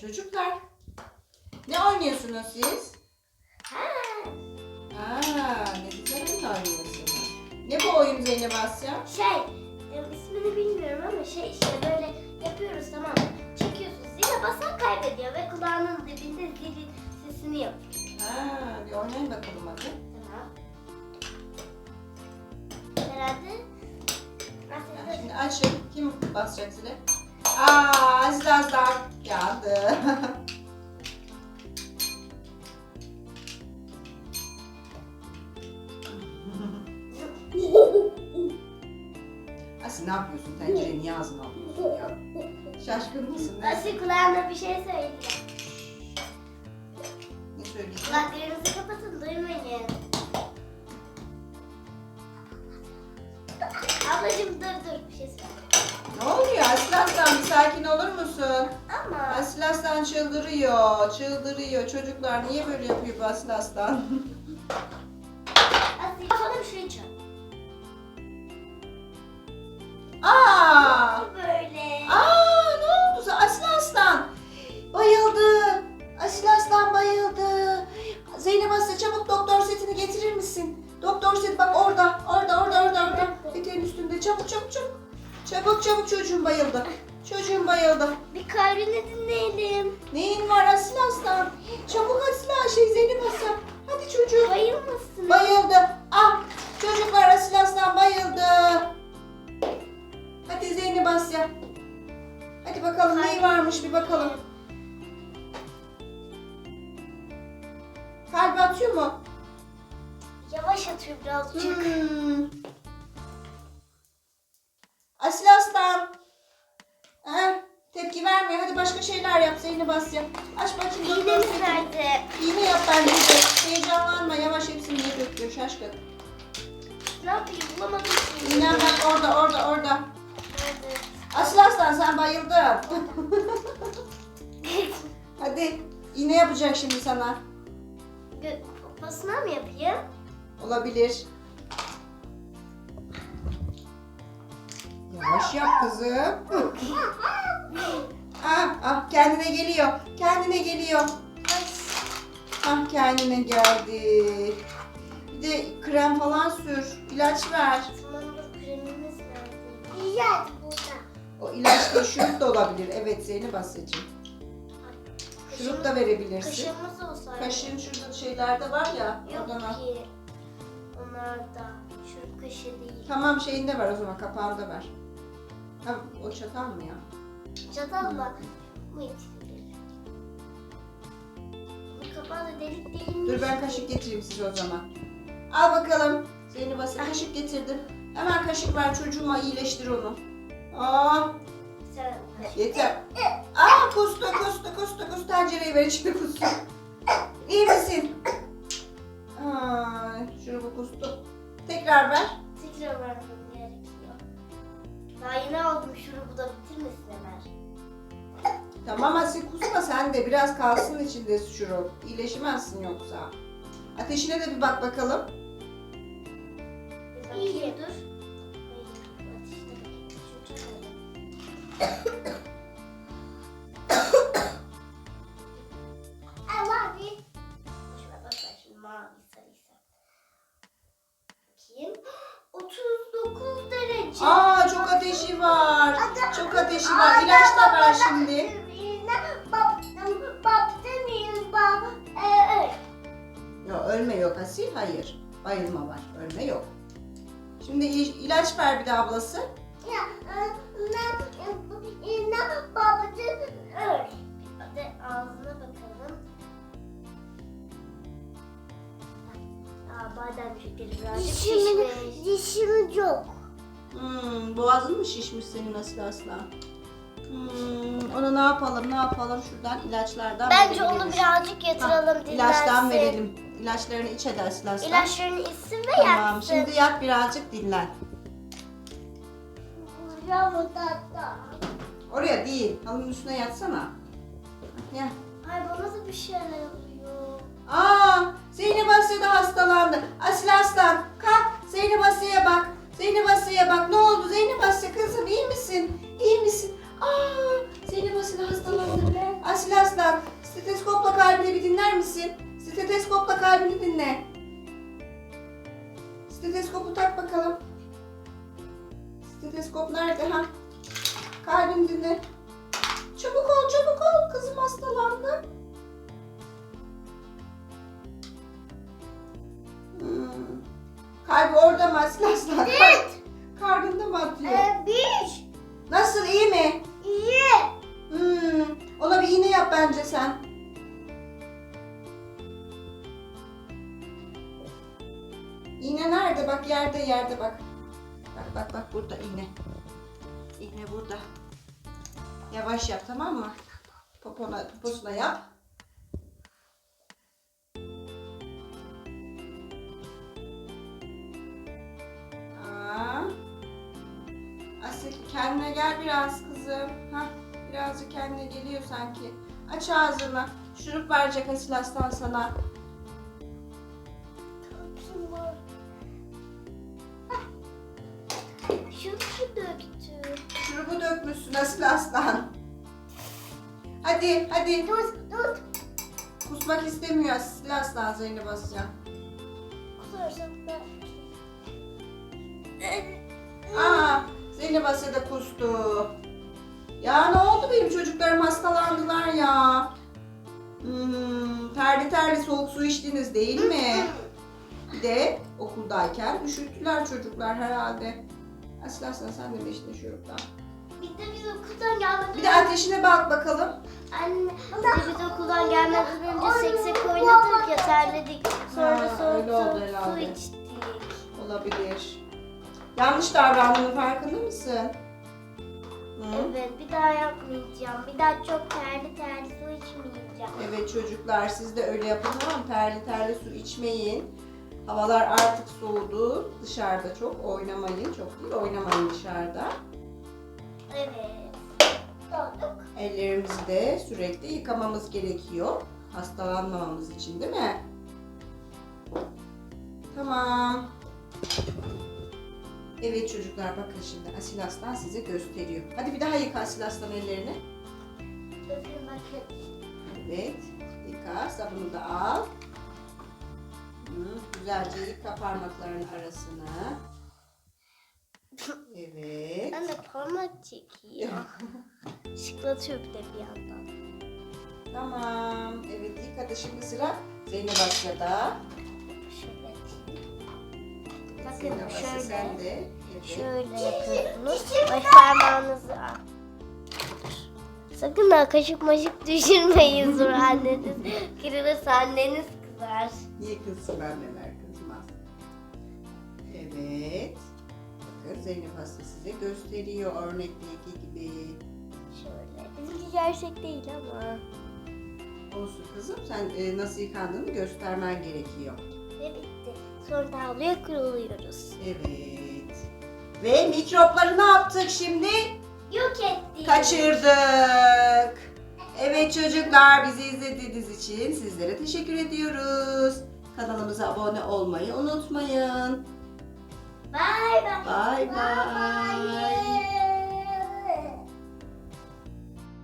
Çocuklar. Ne oynuyorsunuz siz? Aa, ne güzel oyun oynuyorsunuz. Ne bu oyun Zeynep Asya? Şey, e, ismini bilmiyorum ama şey işte böyle yapıyoruz tamam mı? Çekiyorsun zile basan kaybediyor ve kulağının dibinde zilin sesini yapıyor. Ha, bir oynayın bakalım hadi. Tamam. Herhalde. Ha, Şimdi açın. Kim basacak zile? Aa, Aziz Azlar geldi. Asil ne yapıyorsun? Tencereyi niye ağzına alıyorsun ya? Şaşkın mısın? Ne, Asil kulağına bir şey söyleyeceğim. ne söyleyeceksin? Kulaklarınızı kapatın duymayın. Ablacığım dur dur bir şey söyle. Ne oluyor Aslan? Bir sakin olur musun? Ama Aslan çıldırıyor, çıldırıyor. Çocuklar niye böyle yapıyor bu Aslan? Kafanı bir şey çal. Aa! Böyle. Aa ne oldu? Aslan bayıldı. Aslan bayıldı. Zeynep Asya çabuk doktor setini getirir misin? Doktor set bak orada, orada, orada, orada, orada. Eteğin üstünde. Çabuk, çabuk, çabuk. Çabuk, çabuk çocuğum bayıldı. Çocuğum bayıldı. Bir kalbini dinleyelim. Neyin var Asil Aslan? Çabuk Asil şey Zeynep Asya. Hadi çocuğum. Bayılmasın. Bayıldı. Ah çocuklar Asil Aslan bayıldı. Hadi Zeynep Asya. Hadi bakalım neyi varmış bir bakalım. Kalbi atıyor mu? Yavaş atıyor birazcık. Hmm. Asil Aslan. Ha, tepki vermiyor. Hadi başka şeyler yap Zeynep Asya. Aç bakayım. İğnemiz seti. nerede? İğne yap bence. Heyecanlanma. Yavaş hepsini niye döküyor şaşkın. Ne yapayım bulamadım. ki. İğnem bak orada orada orada. Nerede? Asil Aslan sen bayıldın. Hadi iğne yapacak şimdi sana. Pasına mı yapayım? Olabilir. Yavaş yap kızım. ah, ah kendine geliyor. Kendine geliyor. Ah kendine geldi. Bir de krem falan sür. ilaç ver. Tamam dur kremimiz nerede? İlaç burada. O ilaçta şurup da olabilir. Evet Zeynep Asya'cığım. Şurup da verebilirsin. Kaşığımız olsaydı. Kaşığın şurada şeylerde var ya. Yok Oradan al. ki. Onlarda. Şu kaşı değil. Tamam şeyinde ver o zaman kapağında ver. Ha, o çatal mı ya? Çatalla. Bu yetiştirir. Bu kapağı da delik değilmiş. Dur ben kaşık getireyim size o zaman. Al bakalım. Zeynep Asya kaşık getirdim. Hemen kaşık ver çocuğuma iyileştir onu. Aa, yeter. Aa kustu kustu kustu kustu tencereyi ver içine kustu. İyi misin? Ay, şurubu kustu. Tekrar ver. tekrar gerekiyor. Daha yeni aldım şurubu da bitirmesin Ömer. Tamam Asya kusma sen de biraz kalsın içinde şurup. İyileşemezsin yoksa. Ateşine de bir bak bakalım. İyi dur. ateşi var. Çok ateşi var. İlaç da ver şimdi. Yok ölme yok Asil. Hayır. Bayılma var. Ölme yok. Şimdi il- ilaç ver bir de ablası. Hadi ağzına bakalım. Aa, badem şekeri birazcık Dişimin, şişmiş. dişim yok. Hmm, boğazın mı şişmiş senin Asil Aslan? Hmm, onu ne yapalım ne yapalım şuradan ilaçlardan Bence onu birazcık yatıralım dinlensin. İlaçtan verelim. İlaçlarını iç hadi Asil Aslan. İlaçlarını içsin ve Tamam yatsın. şimdi yat birazcık dinlen. Oraya değil halının üstüne yatsana. Ya. Ay bana da bir şeyler oluyor. Aa, Zeynep Asya da hastalandı. Asil Aslan, kalk. Zeynep Asya'ya bak. Zeynep Asya'ya bak. Ne oldu Zeynep Asya kızım iyi misin? İyi misin? Aa, Zeynep Asya hastalandı. Asil Aslan, steteskopla kalbini bir dinler misin? Steteskopla kalbini dinle. Steteskopu tak bakalım. Steteskop nerede ha? Kalbini dinle. Çabuk ol, çabuk ol. Kızım hastalandı. Asil Aslan? Evet. Karnında mı atıyor? Ee, bir. Nasıl, iyi mi? İyi. Hmm, ona bir iğne yap bence sen. İğne nerede? Bak yerde yerde bak. Bak bak bak burada iğne. İğne burada. Yavaş yap tamam mı? Popona, poposuna yap. Gel biraz kızım. Hah, birazcık kendine geliyor sanki. Aç ağzını. Şurup verecek Asil Aslan sana. Kim var? Hah. Şunu şu döktü. Şurubu dökmüşsün Asil Aslan. Hadi hadi. Dur dur. Kusmak istemiyor Asil Aslan Zeynep basacağım. Kusarsam ben. Aa, Asya da kustu. Ya ne oldu benim çocuklarım hastalandılar ya. Hmm, terli terli soğuk su içtiniz değil mi? Bir de okuldayken üşüttüler çocuklar herhalde. Asil Aslan sen de mi içtin şuruptan? Bir de biz okuldan gelmeden Bir de ateşine bak bakalım. Anne, bir de biz okuldan gelmeden önce seksek oynadık ya terledik. Sonra Ha, soğuk öyle oldu soğuk su herhalde. içtik. Olabilir. Yanlış davrandığının farkında mısın? Hı? Evet bir daha yapmayacağım. Bir daha çok terli terli su içmeyeceğim. Evet çocuklar siz de öyle yapın tamam mı? Terli terli su içmeyin. Havalar artık soğudu. Dışarıda çok oynamayın. Çok değil oynamayın dışarıda. Evet. Dolduk. Ellerimizi de sürekli yıkamamız gerekiyor. Hastalanmamamız için değil mi? Tamam. Evet çocuklar bakın şimdi Asil Aslan size gösteriyor. Hadi bir daha yıka Asil Aslan ellerini. Evet. Yıka. Sabunu da al. Hı, güzelce yıka parmaklarının arasını. Evet. Anne parmak çekiyor. Şıklatıyor bir de bir yandan. Tamam. Evet yıkadı. Şimdi sıra Zeynep Asya'da. Bakın şöyle. sen de. Evet. Şöyle yapıyorsunuz. Baş parmağınızı. Sakın ha kaşık maşık düşürmeyin sonra anneniz. Kırılırsa anneniz kızar. Niye kızsın anneler kızmaz. Evet. Bakın Zeynep Asya size gösteriyor örnekteki gibi. Şöyle. Bizimki gerçek değil ama. Olsun kızım sen e, nasıl yıkandığını göstermen gerekiyor. Ve bitti. Sonra da havluya kuruluyoruz. Evet. Ve mikropları ne yaptık şimdi? Yok ettik. Kaçırdık. Evet çocuklar bizi izlediğiniz için sizlere teşekkür ediyoruz. Kanalımıza abone olmayı unutmayın. Bye. Bye bye. bye.